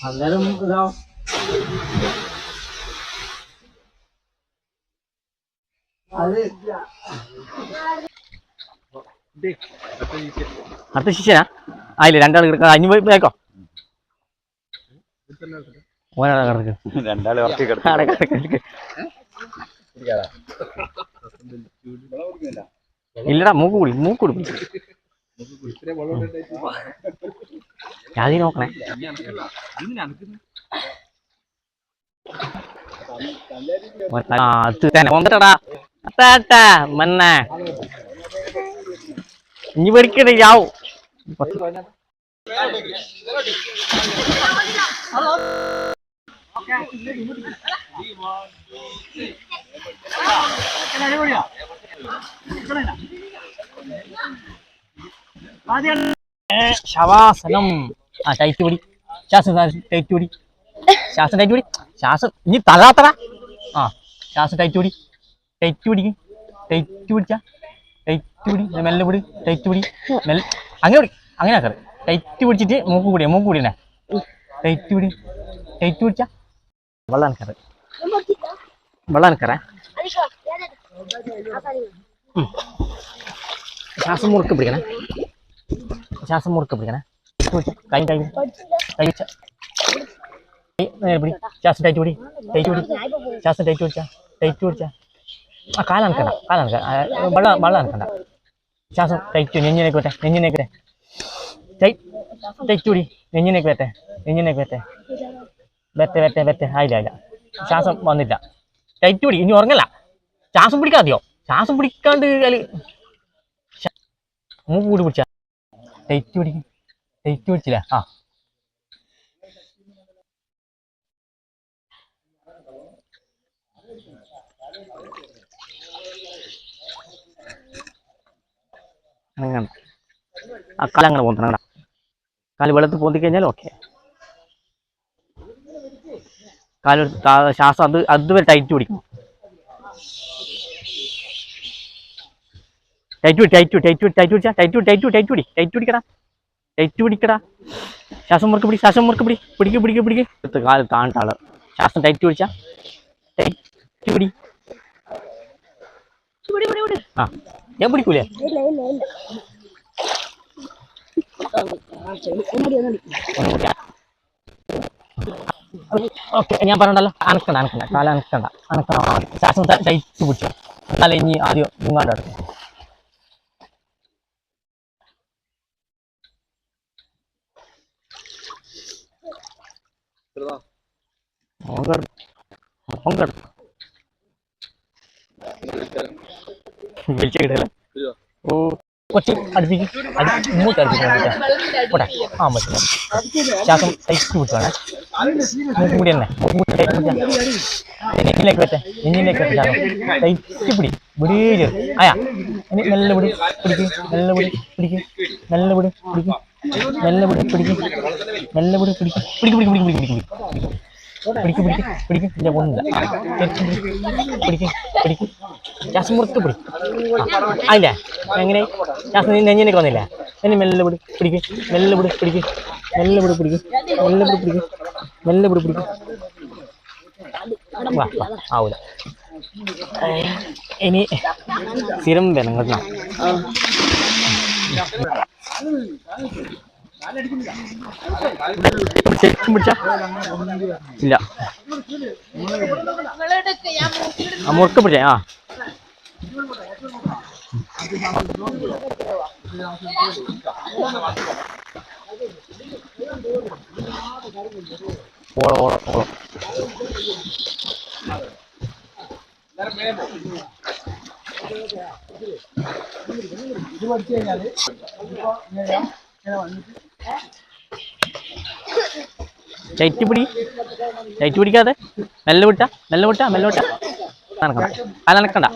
അന്നേരം ഇതാവും അടുത്ത ശിഷ്യനാ ആയില്ല രണ്ടാൾ കിടക്കാം. അഞ്ഞു പോയി കേക്കോ. ഓനാണ് കിടക്കുക രണ്ടാൾ ഇല്ലടാ മൂക്കുകുടി മൂക്കുകുടി ഞാതി നോക്കണേ അത് തന്നെ. വന്നിട്ടടാ. അത്താട്ടാ മന്നെ ഇനി പഠിക്കണേ യാവും ശവാസനം. ആ ടൈറ്റ് പിടി. ശ്വാസം ടൈറ്റ് പിടി. ശ്വാസം ടൈറ്റ് പിടി. ശ്വാസം ഇനി തള്ളാത്തറ ആ ശ്വാസം ടൈറ്റ് പിടി. ടൈറ്റ് പിടിക്ക് ടൈറ്റ് പിടിച്ച. ടൈറ്റ് പിടി. മെല്ലെ പിടി ടൈറ്റ് പിടി. മെല്ലെ. അങ്ങനെ പിടി അങ്ങനെ ആക്കറ് ടൈറ്റ് പിടിച്ചിട്ട് മൂക്ക് കൂടിയ മൂക്ക് കൂടിയനെ ടൈറ്റ് പിടി. ടൈറ്റ് പിടിച്ച. വെള്ളം അനക്കറ് വെള്ളം അനക്കറേ ശ്വാസം മുറുക്ക് പിടിക്കണേ. ശ്വാസം മുറുക്ക് പിടിക്കണേ. കൈ കൈ നേരെ ശ്വാസം ടൈറ്റ് ടൈറ്റ് ടൈറ്റ് ടൈറ്റ് ആ ടൈറ്റ് ടൈറ്റ് ടൈറ്റ് വന്നില്ല. ടൈറ്റ് പിടി. ഇനി ഉറങ്ങല്ല. ശ്വാസം പിടിക്കാതെയോ ശ്വാസം പിടിക്കാണ്ട്. മൂക്ക് കൂടി പിടിച്ച. ടൈറ്റ് പിടിക്കും. പിടിച്ചില്ല ആ. കാലം അങ്ങനെ പോന്നണ കാൽ വെള്ളത്ത് പോന്തി കഴിഞ്ഞാൽ ഓക്കെ കാൽ ശ്വാസം അത് അതുവരെ ടൈറ്റ് പിടിക്കും. Tight tight tight tight tight tight tight tight പിടിക്കടാ. Tight പിടിക്കടാ. ശ്വാസം മുറുക്ക് പിടി ശ്വാസം മുറുക്ക് പിടി. പിടിക്ക് പിടിക്ക് പിടിക്ക്. എടുത്ത് കാൽ താണ്ടാൾ ശ്വാസം ടൈറ്റ് പിടിച്ചാ. ടൈറ്റ് പിടി. ആ ഞാൻ പിടിക്കൂലേ? ഓക്കെ ഞാൻ പറഞ്ഞല്ലോ അനക്കണ്ട അനക്കണ്ട. കാല അനക്കണ്ട അനക്കണ്ട. ശ്വാസം ടൈറ്റ് പിടിച്ചോ. എന്നാലേ ഇനി ആദ്യം കിടന്നാ ഓൻ കിടന്നു ഓൻ കിടന്നു വിളിച്ചിടല ഓ കുറച്ച് അടുപ്പിക്ക്. മൂക്ക് അടുപ്പിക്കാൻ പോട്ടെ. ആ പറ്റില്ല ശ്വാസം ടൈറ്റ് വിട്ടാണ് മൂക്കും കൂടി തന്നെ. മൂക്ക് ടൈറ്റ് പിടിച്ചാൽ നെഞ്ചിലേക്ക് വെച്ചേ. നെഞ്ചിലേക്ക് വെച്ച ശ്വാസം ടൈറ്റ് പിടി. വിടേ ചേർത്ത് ആയാ. ഇനി നല്ല പിടി. പിടിക്കും. നല്ല പിടി. പിടിക്കും. നല്ല പിടി. പിടിക്കും. മെല്ലെ പിടി പിടിക്ക് മെല്ലെ പിടി പിടിക്ക് പിടിക്ക് പിടിക്ക് പിടിക്ക് പിടിക്ക് പിടിക്ക് പിടിക്ക് പിടിക്ക് പിടിക്ക്. ഇല്ല പോകുന്നില്ല പിടിക്ക് പിടിക്ക്. ശ്വാസം മുറുക്ക് പിടി അല്ല എങ്ങനെ? നീ നെഞ്ഞിനേക്ക് വന്നില്ലേ? എന്നെ മെല്ലെ പിടി പിടിക്ക്. മെല്ലെ പിടി പിടിക്ക്. മെല്ലെ പിടി പിടിക്ക്. മെല്ലെ പിടി പിടിക്ക്. മെല്ലെ പിടി പിടിക്ക്. ആവൂല. ഇനി സ്ഥിരം വേണം കേട്ടോ. ഇല്ല. മുറുക്ക് പിടിച്ചേ ആ. ഓള. ടൈറ്റ് പിടി. ലൈറ്റ് പിടിക്കാതെ. മെല്ലെ വിട്ട മെല്ലെ വിട്ട മെല്ലെ വിട്ട. നടക്കണ്ട. കലനക്കണ്ട.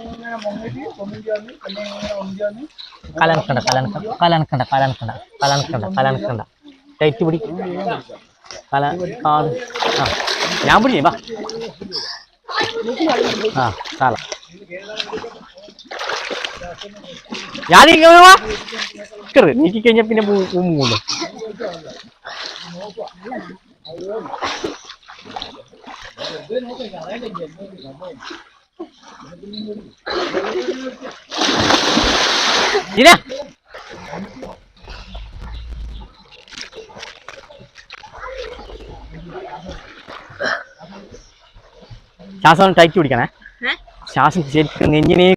കലനക്കണ്ട കാലനക്കണ്ട കലനക്കണ്ട കലനക്കണ്ട കലനക്കണ്ട കലനക്കണ്ട. ടൈറ്റ് പിടി. കല കാത് ആ. ഞാൻ പിടി വാ. ആ കാല. ഞാൻ നീക്കി കഴിഞ്ഞാൽ പിന്നെ മൂന്ന് ഇല്ല. ശ്വാസം ടൈറ്റ് പിടിക്കണേ. ശ്വാസം ശരിക്കും നെഞ്ഞിനെ